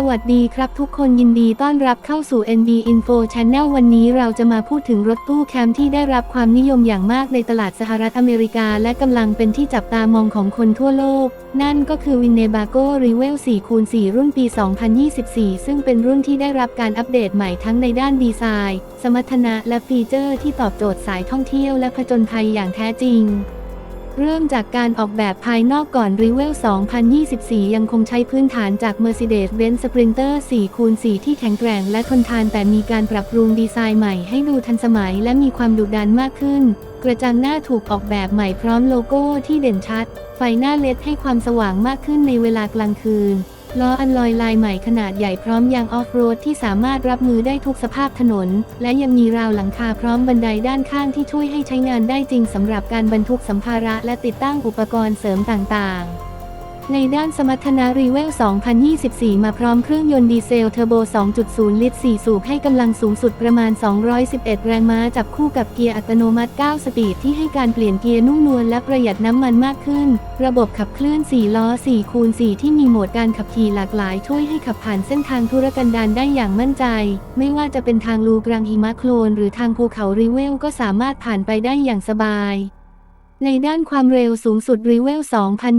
สวัสดีครับทุกคนยินดีต้อนรับเข้าสู่ NB Info Channel วันนี้เราจะมาพูดถึงรถตู้แคมป์ที่ได้รับความนิยมอย่างมากในตลาดสหรัฐอเมริกา และกำลังเป็นที่จับตามองของคนทั่วโลก นั่นก็คือ Winnebago Revel 4คูณ4รุ่นปี 2024 ซึ่งเป็นรุ่นที่ได้รับการอัปเดตใหม่ทั้งในด้านดีไซน์ สมรรถนะและฟีเจอร์ที่ตอบโจทย์สายท่องเที่ยวและผจญภัยอย่างแท้จริง เริ่มจากการออกแบบภายนอกก่อน r e v e l 2024 ยังคงใช้พื้นฐานจาก Mercedes-Benz Sprinter 4 คูณ4ที่แข็งแกร่งและทนทานแต่มีการปรับปรุงดีไซน์ใหม่ให้ดูทันสมัยและมีความดุดันมากขึ้น กระจังหน้าถูกออกแบบใหม่พร้อมโลโก้ที่เด่นชัด ไฟหน้าเลดให้ความสว่างมากขึ้นในเวลากลางคืน ล้ออันลอยลายใหม่ขนาดใหญ่พร้อมยางออฟโรดที่สามารถรับมือได้ทุกสภาพถนน และยังมีราวหลังคาพร้อมบันไดด้านข้างที่ช่วยให้ใช้งานได้จริงสำหรับการบรรทุกสัมภาระและติดตั้งอุปกรณ์เสริมต่างๆ ในด้านสมรรถนะรีเวล 2024 มาพร้อมเครื่องยนต์ดีเซลเทอร์โบ 2.0 ลิตร 4 สูบให้กำลังสูงสุดประมาณ 211 แรงม้าจับคู่กับเกียร์อัตโนมัติ 9 สปีดที่ให้การเปลี่ยนเกียร์นุ่มนวลและประหยัดน้ำมันมากขึ้น ระบบขับเคลื่อน 4 ล้อ 4 คูณ 4 ที่มีโหมดการขับขี่หลากหลาย ช่วยให้ขับผ่านเส้นทางธุรกันดารได้อย่างมั่นใจ ไม่ว่าจะเป็นทางลูกรังหิมะโคลน หรือทางภูเขารีเวลก็สามารถผ่านไปได้อย่างสบาย ในด้านความเร็วสูงสุด r e v e l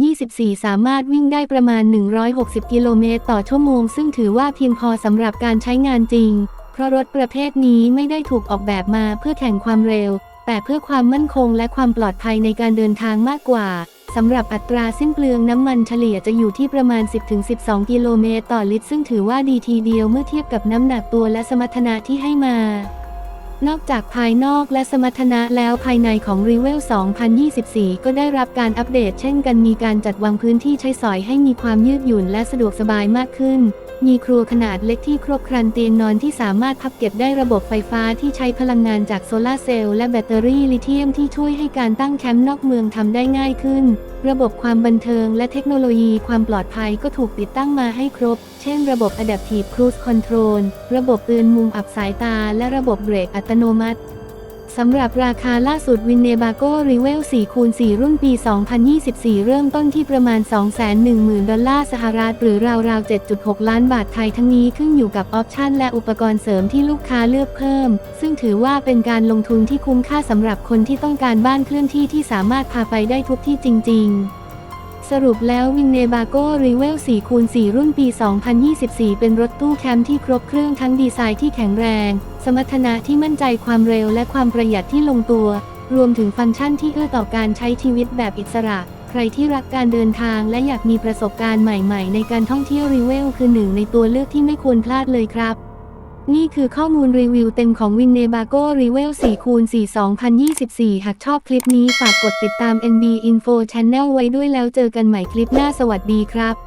2024 สามารถวิ่งได้ประมาณ 160 กิโลเมตรต่อชั่วโมง ซึ่งถือว่าเพียงพอสำหรับการใช้งานจริง เพราะรถประเภทนี้ไม่ได้ถูกออกแบบมาเพื่อแข่งความเร็ว แต่เพื่อความมั่นคงและความปลอดภัยในการเดินทางมากกว่า สำหรับอัตราสิ้นเปลืองน้ำมันเฉลี่ยจะอยู่ที่ประมาณ 10-12 กิโลเมตรต่อลิตร ซึ่งถือว่าดีทีเดียวเมื่อเทียบกับน้ำหนักตัวและสมรรถนะที่ให้มา นอกจากภายนอกและสมรรถนะแล้วภายในของ r e v e l 2024 ก็ได้รับการอัปเดตเช่นกันมีการจัดวางพื้นที่ใช้สอยให้มีความยืดหยุ่นและสะดวกสบายมากขึ้น มีครัวขนาดเล็กที่ครบครันเตียงนอนที่สามารถพับเก็บได้ระบบไฟฟ้าที่ใช้พลังงานจากโซลาร์เซลล์และแบตเตอรี่ลิเธียมที่ช่วยให้การตั้งแคมป์นอกเมืองทำได้ง่ายขึ้น ระบบความบันเทิงและเทคโนโลยีความปลอดภัยก็ถูกติดตั้งมาให้ครบ เช่นระบบ Adaptive Cruise Control ระบบเตือนมุมอับสายตา และระบบเบรกอัตโนมัติ สำหรับราคาล่าสุดวินเนบาโก้รีเวล4คูณ4รุ่นปี 2024 เริ่มต้นที่ประมาณ 210,000 ดอลลาร์สหรัฐ หรือราวๆ 7.6 ล้านบาทไทยทั้งนี้ขึ้นอยู่กับออปชันและอุปกรณ์เสริมที่ลูกค้าเลือกเพิ่ม ซึ่งถือว่าเป็นการลงทุนที่คุ้มค่าสำหรับคนที่ต้องการบ้านเคลื่อนที่ที่สามารถพาไปได้ทุกที่จริง ๆ สรุปแล้ว Winnebago Revel 4คูณ4รุ่นปี 2024 เป็นรถตู้แคมป์ที่ครบเครื่องทั้งดีไซน์ที่แข็งแรง สมรรถนะที่มั่นใจความเร็วและความประหยัดที่ลงตัว รวมถึงฟังก์ชันที่เอื้อต่อการใช้ชีวิตแบบอิสระ ใครที่รักการเดินทางและอยากมีประสบการณ์ใหม่ๆ ในการท่องเที่ยว Revel คือหนึ่งในตัวเลือกที่ไม่ควรพลาดเลยครับ นี่คือข้อมูลรีวิวเต็มของ Winnebago Revel 4คูณ4 2024 หากชอบคลิปนี้ฝากกดติดตาม NB Info Channel ไว้ด้วยแล้วเจอกันใหม่คลิปหน้าสวัสดีครับ